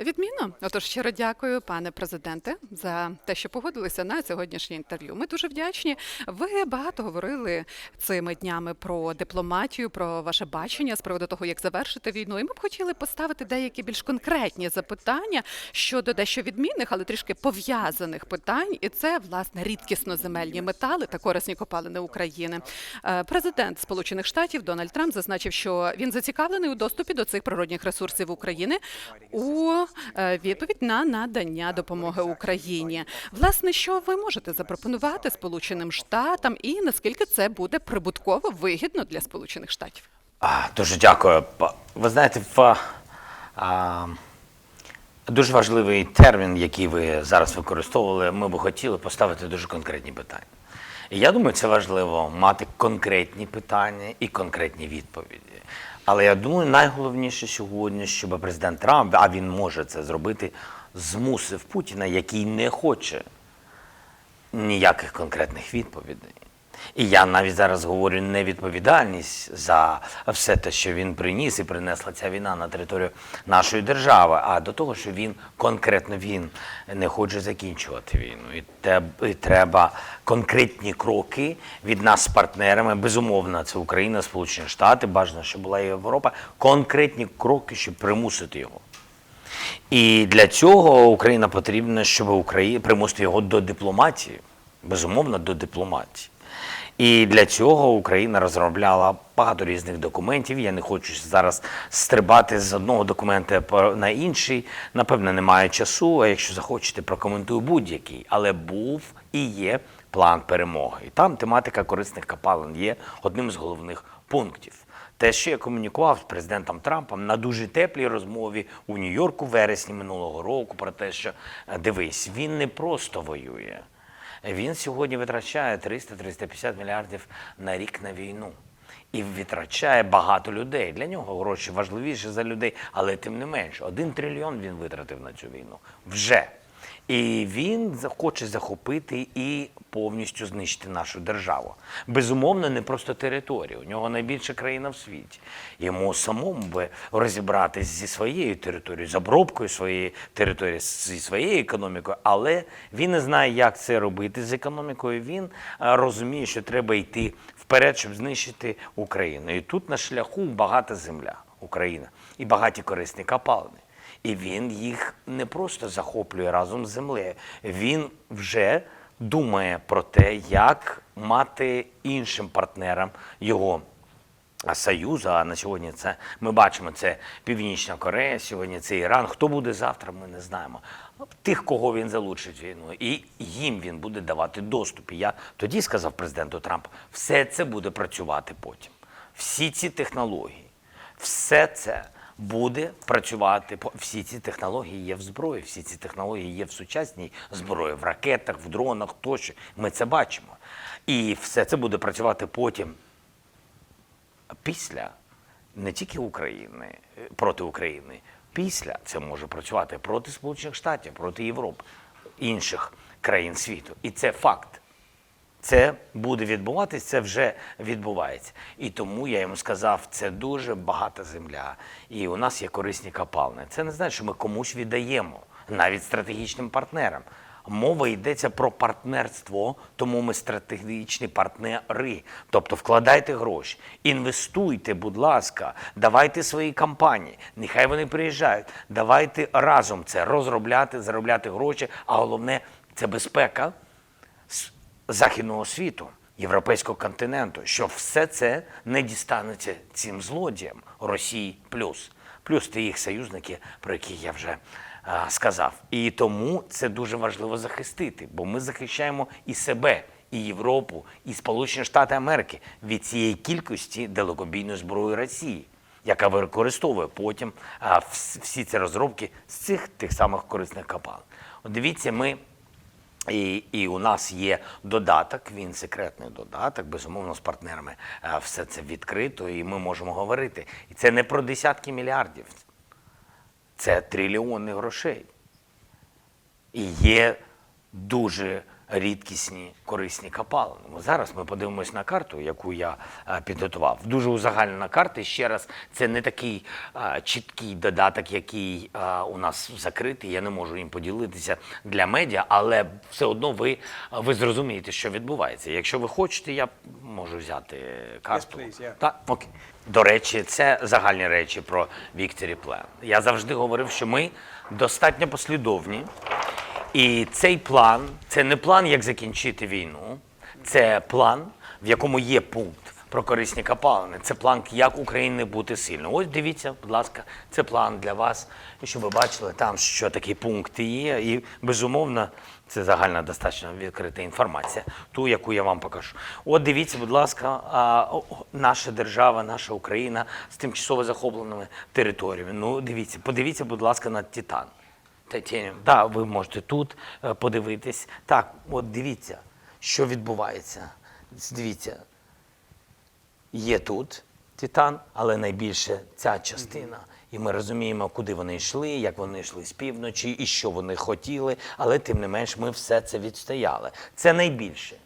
Відмінно. Отож, щиро дякую, пане президенте, за те, що погодилися на сьогоднішнє інтерв'ю. Ми дуже вдячні. Ви багато говорили цими днями про дипломатію, про ваше бачення з приводу того, як завершити війну. І ми б хотіли поставити деякі більш конкретні запитання щодо дещо відмінних, але трішки пов'язаних питань. І це власне рідкісноземельні метали та корисні копалини України. Е, Президент Сполучених Штатів Дональд Трамп зазначив, що він зацікавлений у доступі до цих природних ресурсів України у відповідь на надання допомоги Україні. Власне, що ви можете запропонувати Сполученим Штатам, і наскільки це буде прибутково вигідно для Сполучених Штатів? Дуже дякую. Ви знаєте, в, а, дуже важливий термін, який ви зараз використовували, ми би хотіли поставити дуже конкретні питання. І я думаю, це важливо мати конкретні питання і конкретні відповіді. Але я думаю, найголовніше сьогодні, щоб президент Трамп, а він може це зробити, змусив Путіна, який не хоче ніяких конкретних відповідей. І я навіть зараз говорю не відповідальність за все те, що він приніс і принесла ця війна на територію нашої держави, а до того, що він конкретно він не хоче закінчувати війну. І, треба конкретні кроки від нас з партнерами. Безумовно, це Україна, Сполучені Штати, бажано, щоб була Європа. Конкретні кроки, щоб примусити його. І для цього Україна потрібна, щоб Україна примусити його до дипломатії, безумовно, до дипломатії. І для цього Україна розробляла багато різних документів. Я не хочу зараз стрибати з одного документа на інший. Напевно, немає часу. А якщо захочете, прокоментую будь-який. Але був і є план перемоги. І там тематика корисних копалин є одним з головних пунктів. Те, що я комунікував з президентом Трампом на дуже теплій розмові у Нью-Йорку в вересні минулого року про те, що е, дивись, він не просто воює. Він сьогодні витрачає 300-350 мільярдів на рік на війну. І витрачає багато людей. Для нього гроші важливіші за людей, але тим не менш, один трильйон він витратив на цю війну вже. І він хоче захопити і повністю знищити нашу державу. Безумовно, не просто територію. У нього найбільша країна в світі. Йому самому би розібратись зі своєю територією, з обробкою своєї території, зі своєю економікою, але він не знає, як це робити з економікою. Він розуміє, що треба йти вперед, щоб знищити Україну. І тут на шляху багата земля Україна і багаті корисні копалини. І він їх не просто захоплює разом з землею. Він вже думає про те, як мати іншим партнерам його союзу. А на сьогодні це ми бачимо це Північна Корея, сьогодні це Іран. Хто буде завтра, ми не знаємо. Тих, кого він залучить війну, і їм він буде давати доступ. І я тоді сказав президенту Трампу, все це буде працювати потім. Всі ці технології, все це буде працювати. Всі ці технології є в зброї, всі ці технології є в сучасній зброї, в ракетах, в дронах тощо. Ми це бачимо. І все це буде працювати потім після не тільки України е, проти України, після це може працювати проти Сполучених Штатів, проти Європи, інших країн світу. І це факт. Це буде відбуватись, це вже відбувається. І тому я йому сказав, це дуже багата земля, і у нас є корисні копалини. Це не значить, що ми комусь віддаємо, навіть стратегічним партнерам. Мова йдеться про партнерство, тому ми стратегічні партнери. Тобто вкладайте гроші, інвестуйте, будь ласка, давайте свої компанії, нехай вони приїжджають. Давайте разом це розробляти, заробляти гроші, а головне це безпека західного світу, європейського континенту, що все це не дістанеться цим злодіям Росії плюс, плюс ті їх союзники, про які я вже а, сказав. І тому це дуже важливо захистити, бо ми захищаємо і себе, і Європу, і Сполучені Штати Америки від цієї кількості далекобійної зброї Росії. Яка використовує потім а, всі ці розробки з цих тих самих корисних. От дивіться, ми і, і у нас є додаток, він секретний додаток, безумовно, з партнерами е, все це відкрито, і ми можемо говорити. І це не про десятки мільярдів, це трильйони грошей. І є дуже рідкісні корисні копалини. Зараз ми подивимось на карту, яку я е, підготував. Дуже узагальнена карта. Ще раз, це не такий е, чіткий додаток, який е, у нас закритий. Я не можу їм поділитися для медіа, але все одно ви, ви зрозумієте, що відбувається. Якщо ви хочете, я можу взяти карту. please, yeah. Так, окей. До речі, це загальні речі про Victory Plan. Я завжди говорив, що ми достатньо послідовні. І цей план це не план, як закінчити війну, це план, в якому є пункт про корисні копалини. Це план, як Україні бути сильною. Ось дивіться, будь ласка, це план для вас. Щоб ви бачили там, що такі пункти є. І безумовно, це загальна достатньо відкрита інформація, ту, яку я вам покажу. От дивіться, будь ласка, наша держава, наша Україна з тимчасово захопленими територіями. Ну, дивіться, подивіться, будь ласка, на Титан. Титаніум. Да, ви можете тут е, подивитись. Так, от дивіться, що відбувається. Дивіться, є тут Титан, але найбільше ця частина. І ми розуміємо, куди вони йшли, як вони йшли з півночі, і що вони хотіли. Але тим не менш, ми все це відстояли. Це найбільше.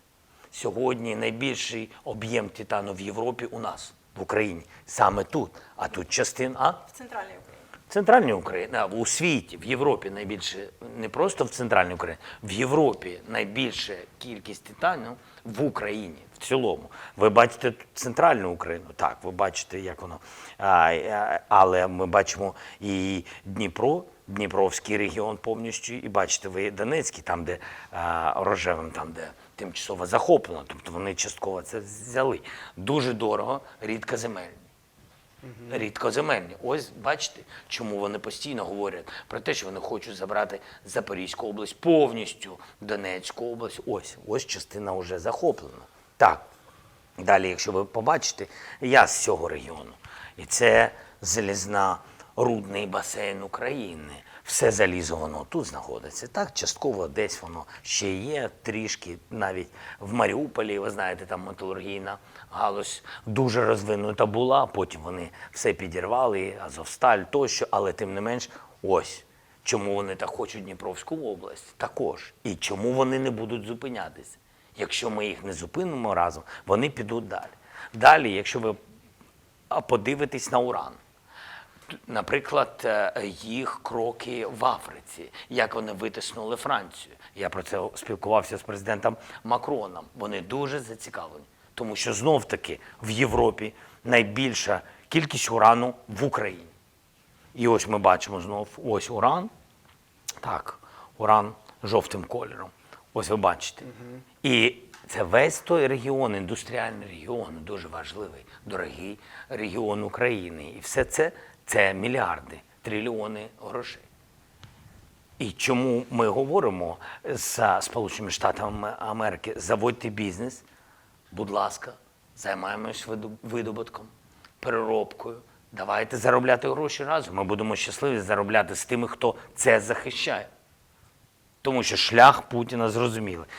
Сьогодні найбільший об'єм титану в Європі у нас, в Україні. Саме тут. А тут частина. А? в центральній Україні. Центральній Україні, у світі, в Європі найбільше, не просто в центральній Україні, в Європі найбільша кількість титану в Україні в цілому. Ви бачите центральну Україну, так, ви бачите, як воно. А, але ми бачимо і Дніпро, Дніпровський регіон повністю, і бачите, ви Донецький, там, де а, рожевим, там, де тимчасово захоплено, тобто вони частково це взяли. Дуже дорого, рідкоземельні рідкоземельні. Ось бачите, чому вони постійно говорять про те, що вони хочуть забрати Запорізьку область повністю, Донецьку область. Ось, ось частина вже захоплена. Так. Далі, якщо ви побачите, я з цього регіону. І це залізна рудний басейн України. Все залізо воно тут знаходиться. Так, частково десь воно ще є, трішки навіть в Маріуполі, ви знаєте, там металургійна галузь дуже розвинута була. Потім вони все підірвали, Азовсталь тощо, але тим не менш, ось чому вони так хочуть Дніпровську область також. І чому вони не будуть зупинятися. Якщо ми їх не зупинимо разом, вони підуть далі. Далі, якщо ви подивитесь на уран. Наприклад, е, їх кроки в Африці, як вони витиснули Францію. Я про це спілкувався з президентом Макроном. Вони дуже зацікавлені, тому що знов таки в Європі найбільша кількість урану в Україні. І ось ми бачимо знов ось уран. Так, уран жовтим кольором. Ось ви бачите. І це весь той регіон, індустріальний регіон, дуже важливий, дорогий регіон України. І все це це мільярди, трильйони грошей. І чому ми говоримо з Сполученими Штатами Америки, заводьте бізнес, будь ласка, займаємось видобутком, переробкою. Давайте заробляти гроші разом. Ми будемо щасливі заробляти з тими, хто це захищає. Тому що шлях Путіна зрозумілий.